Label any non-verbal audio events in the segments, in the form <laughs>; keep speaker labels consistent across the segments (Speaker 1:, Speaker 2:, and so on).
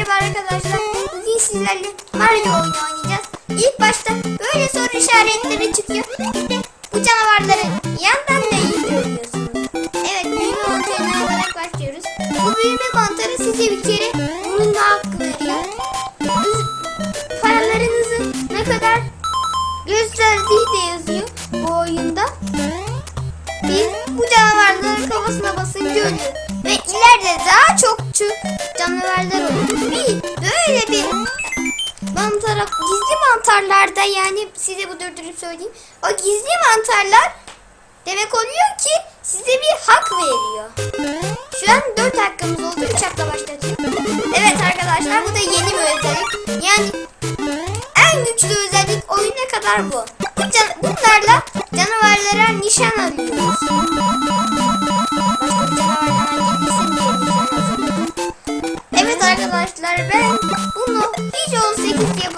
Speaker 1: Merhaba arkadaşlar. Bugün sizlerle Mario oyunu oynayacağız. İlk başta böyle soru işaretleri çıkıyor. De bu canavarların yandan da görüyorsunuz. Evet büyüme mantarına olarak başlıyoruz. Bu büyüme mantarı size bir kere bulunma hakkı veriyor. Hız- Paralarınızı ne kadar gösterdiği de yazıyor bu oyunda. Biz bu canavarların kafasına basınca ölüyor. Ve ileride daha çok çok canavarlar olur. Böyle bir mantara, gizli mantarlarda yani size bu durdurup söyleyeyim. O gizli mantarlar demek oluyor ki size bir hak veriyor. Şu an 4 hakkımız oldu. 3 hakla başlatıyor. Evet arkadaşlar bu da yeni bir özellik. Yani en güçlü özellik oyuna kadar bu. bu bunlarla canavarlara nişan alıyoruz. Arkadaşlar ben bunu hiç 18 yap.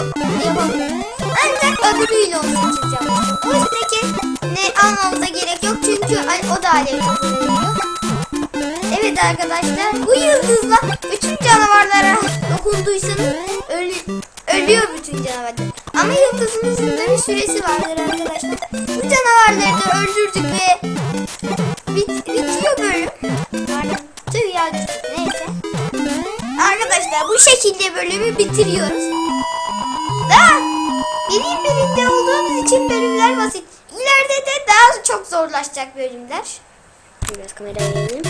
Speaker 1: Ancak öbürüyle 18 yapmıştım. O üstteki ne almamıza gerek yok çünkü o da alev. Evet arkadaşlar bu yıldızla bütün canavarlara <laughs> dokunduysanız ölü, ölüyor bütün canavarlar. Ama yıldızımızın da bir süresi vardır arkadaşlar. Bu canavarları da öldürdük ve bit, bu şekilde bölümü bitiriyoruz. Daha birin birinde olduğumuz için bölümler basit. İleride de daha çok zorlaşacak bölümler. Biraz kameraya eğelim.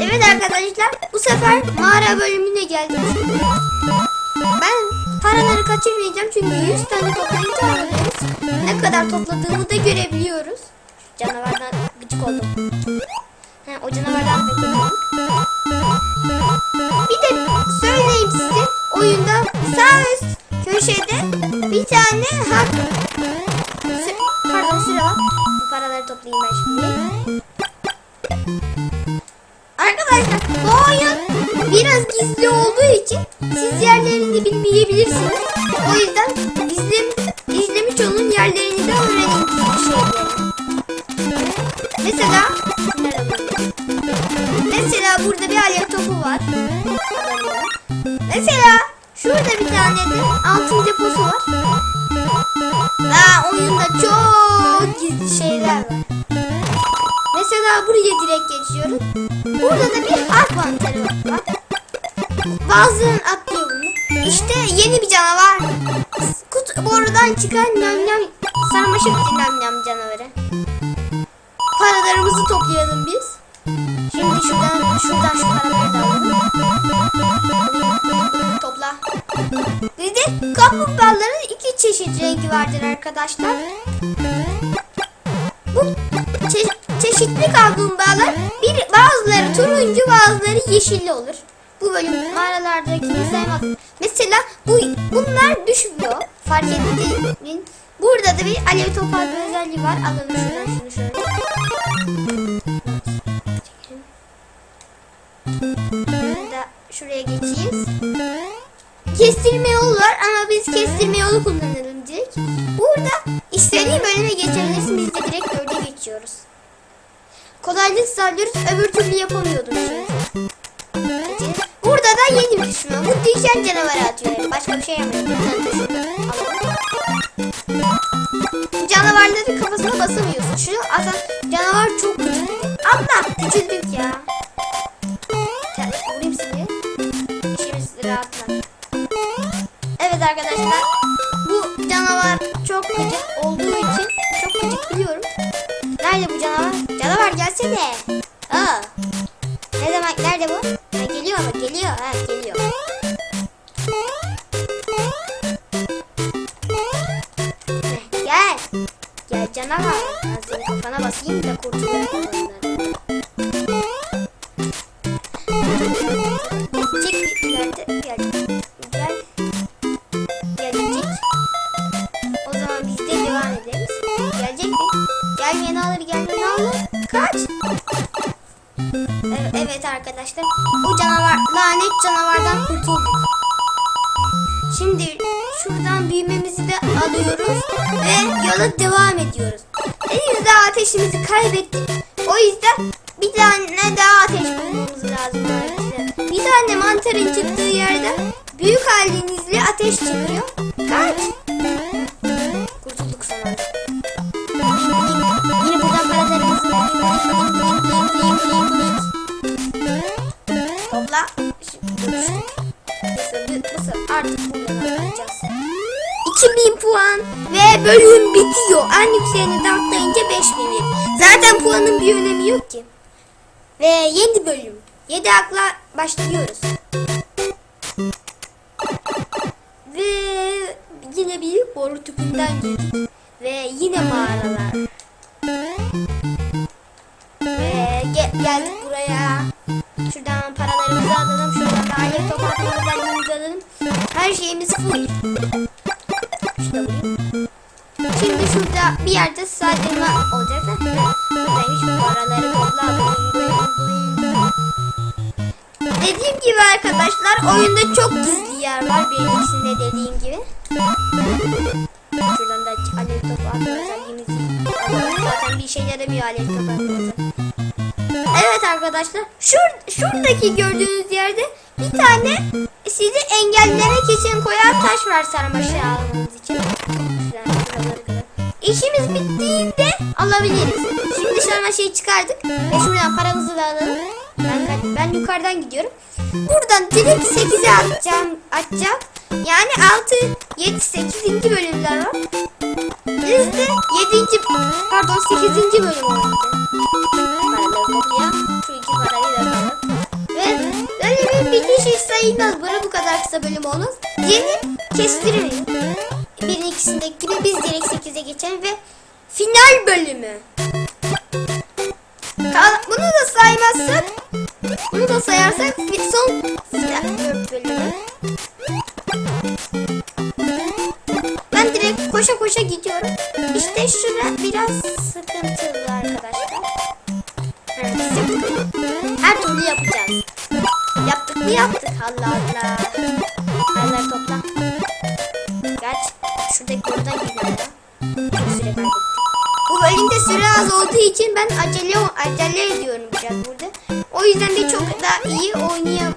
Speaker 1: Evet arkadaşlar bu sefer mağara bölümüne geldik. Ben paraları kaçırmayacağım çünkü 100 tane toplayınca alıyoruz. Ne kadar topladığımı da görebiliyoruz. Canavardan gıcık oldum. Ha, o canavardan da gıcık oldum. Bir de söyleyeyim size oyunda sağ üst köşede bir tane hak pardon var. Bu paraları toplayayım ben şimdi. Arkadaşlar bu oyun biraz gizli olduğu için siz yerlerini bilmeyebilirsiniz. O yüzden izlem, şuradan şu paraları da alalım. Topla. Bir de kaplumbağaların iki çeşit rengi vardır arkadaşlar. Bu çe- çeşitli kaplumbağalar bir bazıları turuncu bazıları yeşilli olur. Bu bölüm mağaralardakini saymaz. Mesela bu bunlar düşmüyor. Fark ettiğin burada da bir alev topu atma özelliği var. Alalım şuradan şunu şöyle. Da şuraya geçeyim. Kestirme yolu var ama biz kestirme yolu kullanalım direkt. Burada istediğin bölüme geçebilirsin. Biz de direkt dörde geçiyoruz. Kolaylık sağlıyoruz. Öbür türlü yapamıyordum çünkü. Burada da yeni bir düşman. Bu diken canavarı atıyor. yani. Başka bir şey yapmıyor. Canavarların kafasına basamıyorsun. Şu atan canavar çok küçük. Abla küçüldük. Ya, Evet arkadaşlar. Bu canavar çok gıcık olduğu için çok gıcık biliyorum. Nerede bu canavar? Canavar gelsene. Aa. Ne demek? Nerede bu? Ha, geliyor mu? Geliyor. Ha, geliyor. Şimdi şuradan büyümemizi de alıyoruz ve yola devam ediyoruz. Henüz daha ateşimizi kaybettik. O yüzden bir tane daha ateş bulmamız lazım. acilen. Bir tane mantarın çıktığı yerde büyük halinizle ateş çıkıyor. Kaç. Kurtulduk son anda. Yine buradan paralarımızı Topla. Şimdi. Mısır, mısır. Artık buradan alacağız. 2000 puan ve bölüm bitiyor. En yükseğini de atlayınca 5000. Zaten puanın bir önemi yok ki. Ve yeni bölüm. 7 akla başlıyoruz. Ve yine bir boru tüpünden girdik. Ve yine mağaralar. Ve ge- geldik buraya. Şuradan paralarımızı alalım. Şuradan da aile topraklarımızı alalım. Her şeyimiz full. Şurada. Şimdi şurada bir yerde saydırma olacak da. Buradaymış bu paraları topla. Dediğim gibi arkadaşlar oyunda çok gizli yer var. Bir ikisinde dediğim gibi. Şuradan da alev topu atma özelliğimizi alalım. Zaten bir işe yaramıyor alev topu atmamız. Arkadaşlar. Şur şuradaki gördüğünüz yerde bir tane sizi engellemek için koyan taş var sarmaşığı almanız için. İşimiz bittiğinde alabiliriz. Şimdi sarmaşığı çıkardık ve şuradan paramızı da alalım. Ben, ben yukarıdan gidiyorum. Buradan direkt 8'e atacağım, atacağım. Yani 6, 7, 8. bölümler var. Biz de 7. pardon 8. bölüm oynadık. Sayılmaz. Böyle bu kadar kısa bölüm olmaz. Yeni kestirmeyin. Birin ikisindeki gibi biz direkt 8'e geçelim ve final bölümü. Bunu da saymazsak bunu da sayarsak bir son final bölümü. Ben direkt koşa koşa gidiyorum. İşte şura biraz sıkıntılı arkadaşlar. Her türlü yapacağız. Yaptık mı yaptık. Allah Allah. Paraları topla. Kaç. Şuradaki gidiyor. Çok süre. Bu bölümde süre az olduğu için ben acele acele ediyorum biraz burada. O yüzden de çok da iyi oynayam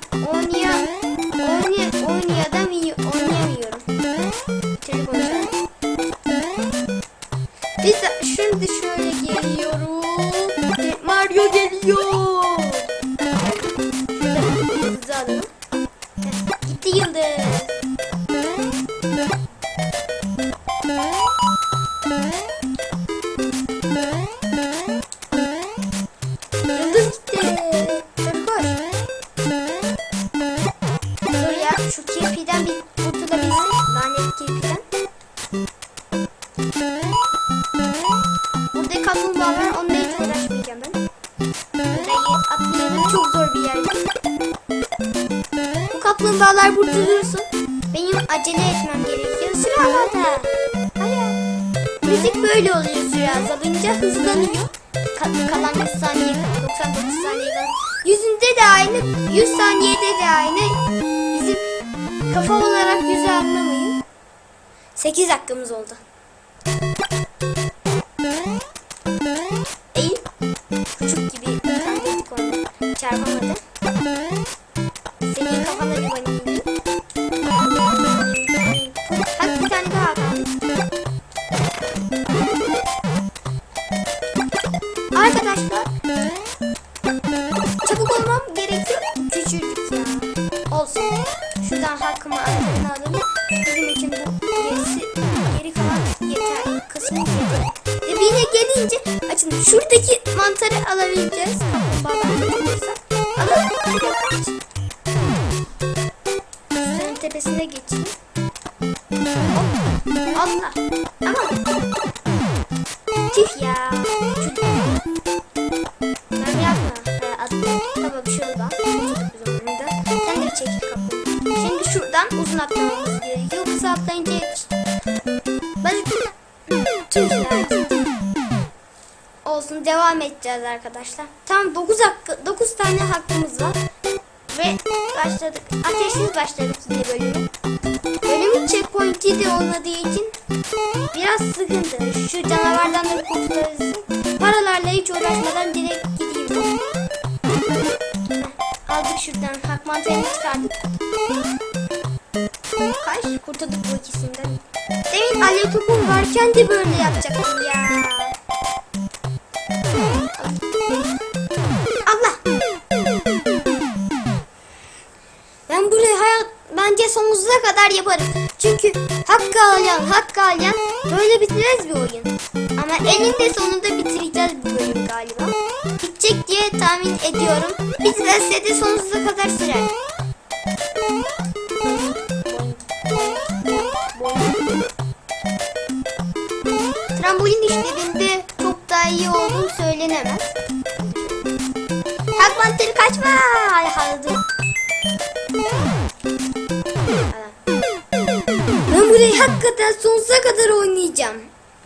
Speaker 1: 네. De aynı, 100 saniyede de aynı. Bizim kafa olarak yüzü anlamayın. 8 dakikamız oldu. Şuradaki mantarı alabileceğiz. Kaplumbağadan edeceğiz arkadaşlar. Tam 9 hakkı 9 tane hakkımız var. Ve başladık. Ateşsiz başladık yine bölümü. Bölümün checkpoint'i de olmadığı için biraz sıkıntı. Şu canavardan da kurtularız. Paralarla hiç uğraşmadan direkt gideyim. çık şuradan. Hak mantarını çıkardık. Kaç? Kurtulduk bu ikisinden. Demin alev topum varken de böyle yapacaktım ya. Sonsuza kadar yaparım. Çünkü hakkı alayan hakkı alayan böyle bitiririz bir oyun. Ama eninde sonunda bitireceğiz bu bölüm galiba. Bitecek diye tahmin ediyorum. Bitmezse de sonsuza kadar sürer. Trambolin işlerinde çok daha iyi olduğum söylenemez. Hak kaçma! Ay haladı. Hakikaten sonsuza kadar oynayacağım.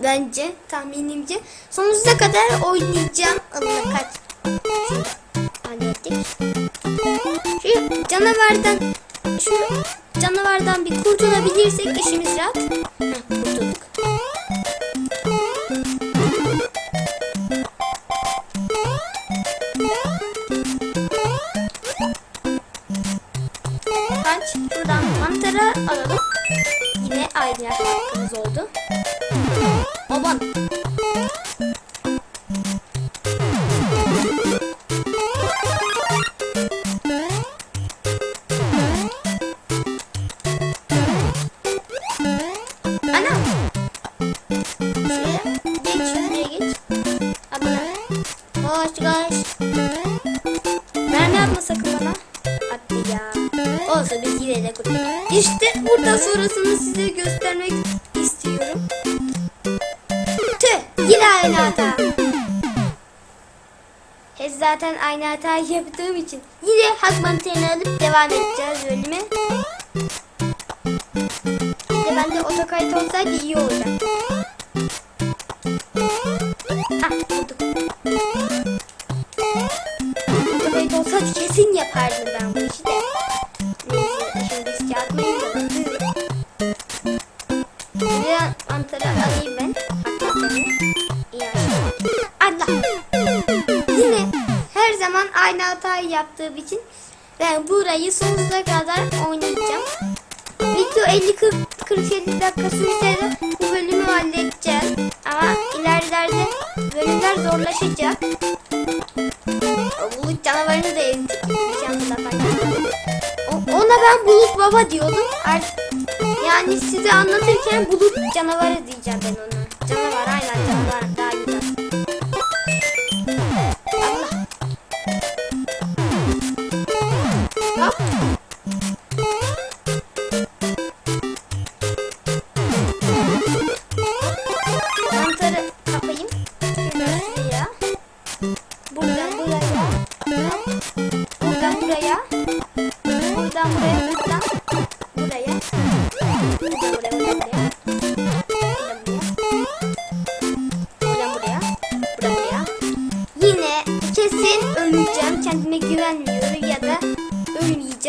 Speaker 1: Bence, tahminimce sonsuza kadar oynayacağım. Allah kaç. Şu canavardan, şu canavardan bir kurtulabilirsek işimiz rahat. Kurtulduk. Kaç. Buradan mantarı alalım sahibi yapmamız oldu. Baban zaten aynı hatayı yaptığım için yine hak mantığını alıp devam edeceğiz bölüme. Bir de bende otokayıt olsaydı iyi olacaktı. Yaptığım için ben burayı sonsuza kadar oynayacağım. Video 50-47 dakika sürse de bu bölümü halledeceğiz. Ama ilerlerde bölümler zorlaşacak. Bulut canavarını da. O- Ona ben bulut baba diyordum. Yani size anlatırken bulut canavarı diyeceğim ben ona. Canavar aynen canavar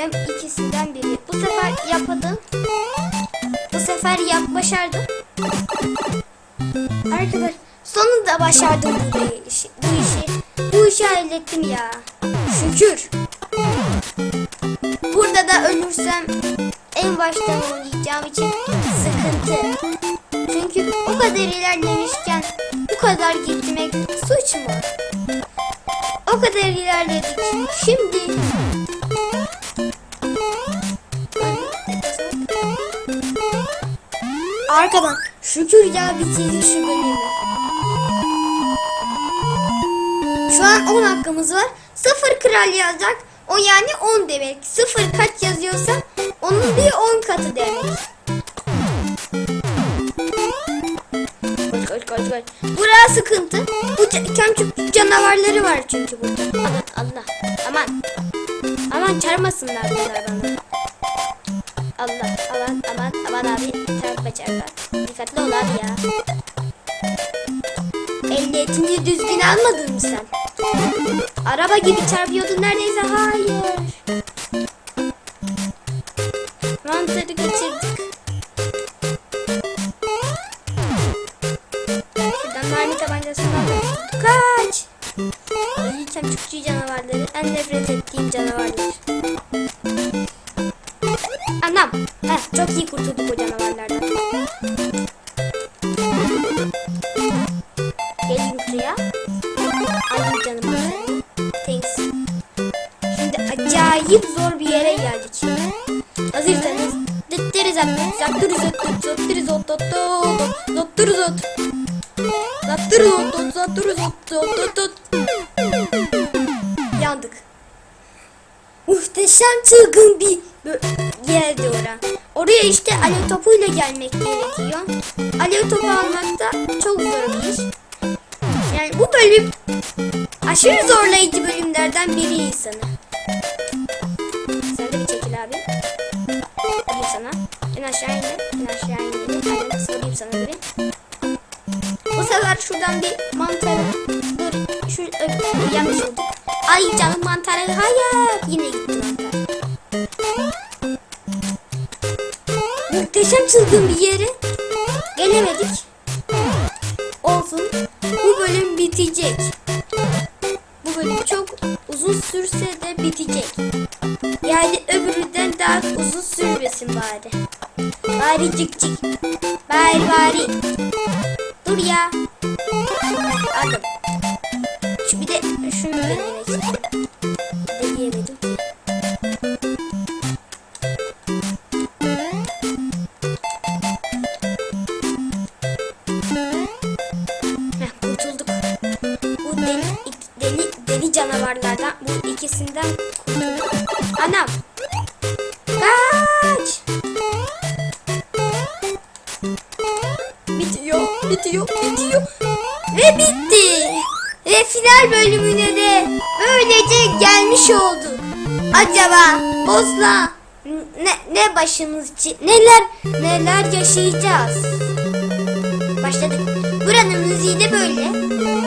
Speaker 1: ölmeyeceğim. İkisinden biri. Bu sefer yapmadım. Bu sefer yap başardım. Arkadaş sonunda başardım bu işi. Bu işi, bu işi hallettim ya. Şükür. Burada da ölürsem en baştan oynayacağım için sıkıntı. Çünkü o kadar ilerlemişken bu kadar gitmek suç mu? O kadar ilerledik. Şimdi Arkadan şükür ya bitirdik şu bölümü. Şu an 10 hakkımız var. 0 kral yazacak. O yani 10 demek. 0 kaç yazıyorsa onun bir 10 katı demek. Koş koş koş koş. Burası sıkıntı. Bu kemçük canavarları var çünkü burada. Aman Allah. Aman. Aman çarpmasınlar bunlar bana. Aman abi çarpma çarpma. Dikkatli ol abi ya. Ehliyetini düzgün almadın mı sen? Araba gibi çarpıyordun neredeyse. Hayır. Mantarı kaçırdık. gibi zor bir yere geldik şimdi. Hazırsanız. Dıttırız emmi. Zattırız ot. Zattırız ot. Zattırız ot. Zattırız ot. Zattırız ot. Yandık. Muhteşem çılgın bir yerdi ora. Oraya işte alev topuyla gelmek gerekiyor. Alev topu almak da çok zor bir iş. Yani bu bölüm aşırı zorlayıcı bölümlerden biri insanı. Vurayım sana. En aşağı indir. En aşağı indir. Hadi vurayım sana bir. Bu sefer şuradan bir mantarı. Dur. Şu ö- yanlış oldu. Ay canım mantarı. Hayır. Yine gitti mantar. Muhteşem çılgın bir yere gelemedik. Bari cik cik. Bari bari. Dur ya. Aldım. Bir de şunu da. Bozla ne, ne başımız neler neler yaşayacağız? Başladık. Buranın müziği de böyle.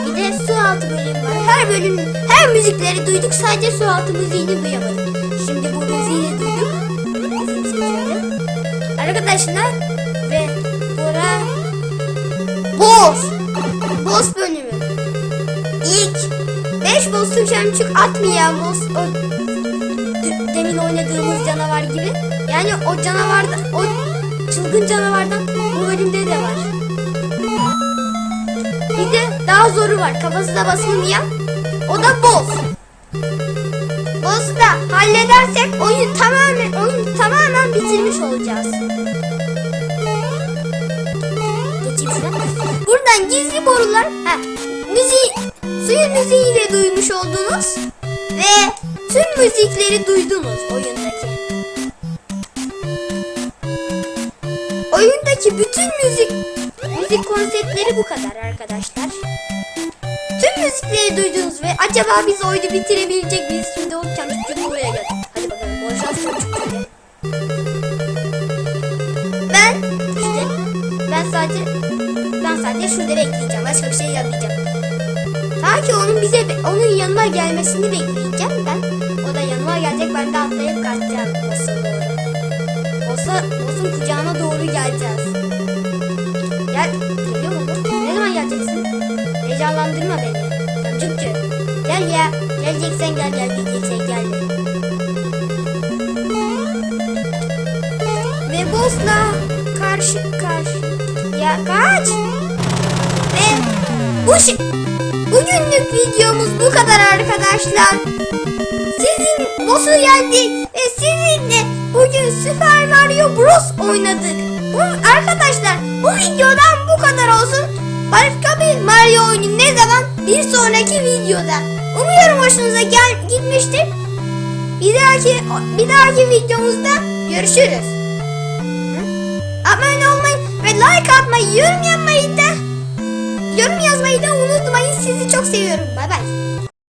Speaker 1: Bir de su altı bölümü var. Her bölüm, her müzikleri duyduk. Sadece su altı müziğini duyamadık. Şimdi bu müziği de duyduk. Arkadaşlar ve bura boss. Boss bölümü. İlk 5 boss'u şemçük atmayan boss demin oynadığımız canavar gibi. Yani o canavarda o çılgın canavardan bu bölümde de var. Bir de daha zoru var. Kafasına basılmayan. O da boss. Boss'u da halledersek oyun tamamen oyun tamamen bitirmiş olacağız. Buradan gizli borular. Ha, müziği, suyun müziğiyle duymuş oldunuz. Ve tüm müzikleri duydunuz oyundaki. Oyundaki bütün müzik müzik konseptleri bu kadar arkadaşlar. Tüm müzikleri duydunuz ve acaba biz oyunu bitirebilecek miyiz? Şimdi o çocuk buraya gel. Hadi bakalım. Bol şans çocuk Ben işte ben sadece ben sadece şurada bekleyeceğim. Başka bir şey yapmayacağım. Ta ki onun bize onun yanıma gelmesini bekleyeceğim Geleceksen gel gel. Geleceksen gel. Ve boss'la karşı karşı. Ya kaç. Ve bu. Bugünlük videomuz bu kadar arkadaşlar. Sizin boss'u yendik ve sizinle bugün Super Mario Bros oynadık. Bu, arkadaşlar bu videodan bu kadar olsun. Başka bir Mario oyunu ne zaman? Bir sonraki videoda. Umuyorum hoşunuza gel gitmiştir. Bir dahaki bir dahaki videomuzda görüşürüz. Abone olmayı ve like atmayı, yorum yapmayı da yorum yazmayı da unutmayın. Sizi çok seviyorum. Bay bay.